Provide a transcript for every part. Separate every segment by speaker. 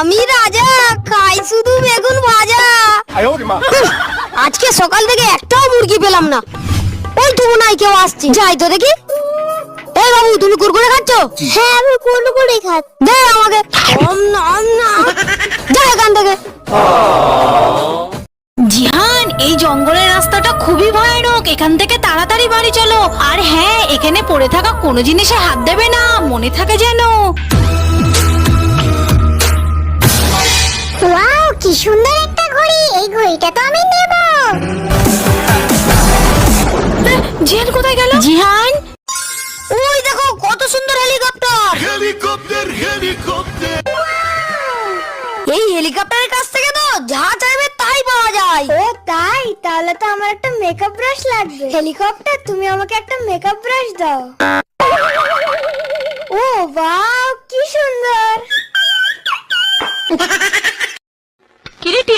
Speaker 1: আমি রাজা খাই শুধু বেগুন ভাজা। আজকে সকাল থেকে একটাও মুরগি পেলাম না। ওই তো নাই কেউ আসছি। যাই তো দেখি। এ বাবু তুমি কুরকুরে খাচ্ছ? হ্যাঁ আমি কুরকুরে খাচ্ছি। দে আমাকে। অম না অম না। যাই এখান থেকে।
Speaker 2: জিহান এই জঙ্গলের রাস্তাটা খুবই ভয়ানক। এখান থেকে তাড়াতাড়ি বাড়ি চলো। আর হ্যাঁ এখানে পড়ে থাকা কোনো জিনিসে হাত দেবে না। মনে থাকে যেন।
Speaker 1: কি সুন্দর একটা ঘড়ি। এই ঘড়িটা তো আমি নেব।
Speaker 2: জিহান কোথায় গেল? জিহান?
Speaker 1: ওই দেখো কত সুন্দর হেলিকপ্টার
Speaker 3: Helikopter, helikopter!
Speaker 1: এই হেলিকপ্টারের কাছ থেকে তো যা চাইবে তাই পাওয়া যায়। ও তাই? তাহলে তো আমার একটা মেকআপ ব্রাশ লাগবে। হেলিকপ্টার তুমি আমাকে একটা মেকআপ ব্রাশ দাও। ও বাহ কি সুন্দর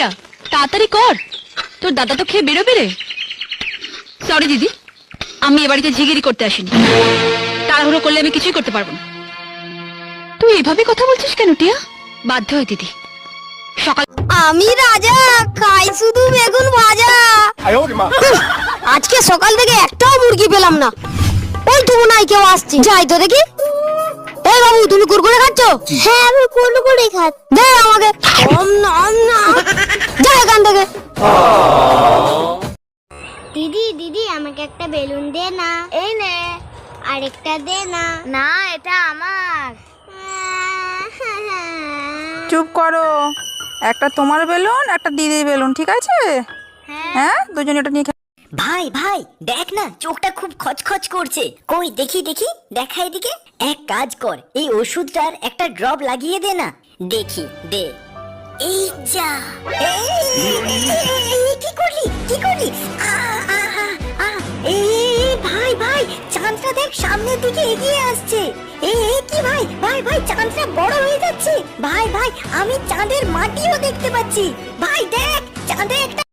Speaker 2: রিয়া তাড়াতাড়ি কর। তোর দাদা তো খেয়ে বেরোবে রে। সরি দিদি আমি এ বাড়িতে ঝিগিরি করতে আসিনি। তাড়াহুড়ো করলে আমি কিছুই করতে পারব না। তুই এভাবে কথা বলছিস কেন টিয়া? বাধ্য হয় দিদি। সকাল
Speaker 1: আমি রাজা খাই শুধু বেগুন ভাজা। আজকে সকাল থেকে একটাও মুরগি পেলাম না। ওই তুমি নাই কেউ আসছি। যাই তো দেখি। এই বাবু তুমি কুরকুরে খাচ্ছ? হ্যাঁ আমি কুরকুরে খাচ্ছি। দে আমাকে। কম
Speaker 4: দিদি দিদি আমাকে একটা বেলুন দে না। এই নে। আরেকটা দে না। না এটা আমার।
Speaker 5: চুপ করো। একটা তোমার বেলুন একটা দিদির বেলুন ঠিক আছে? হ্যাঁ। দুজন এটা নিয়ে
Speaker 6: ভাই ভাই দেখ না চোখটা খুব খচখচ করছে। কই দেখি দেখি দেখা এদিকে। এক কাজ কর এই ওষুধটার একটা ড্রপ লাগিয়ে দে না। দেখি দে। এই যা। এই, কি করলি কি করলি? আ, সামনের দিকে এগিয়ে আসছে। এ কি ভাই? ভাই ভাই, চাঁদটা বড় হয়ে যাচ্ছে। ভাই ভাই, আমি চাঁদের মাটিও দেখতে পাচ্ছি। ভাই, দেখ, চাঁদে একটা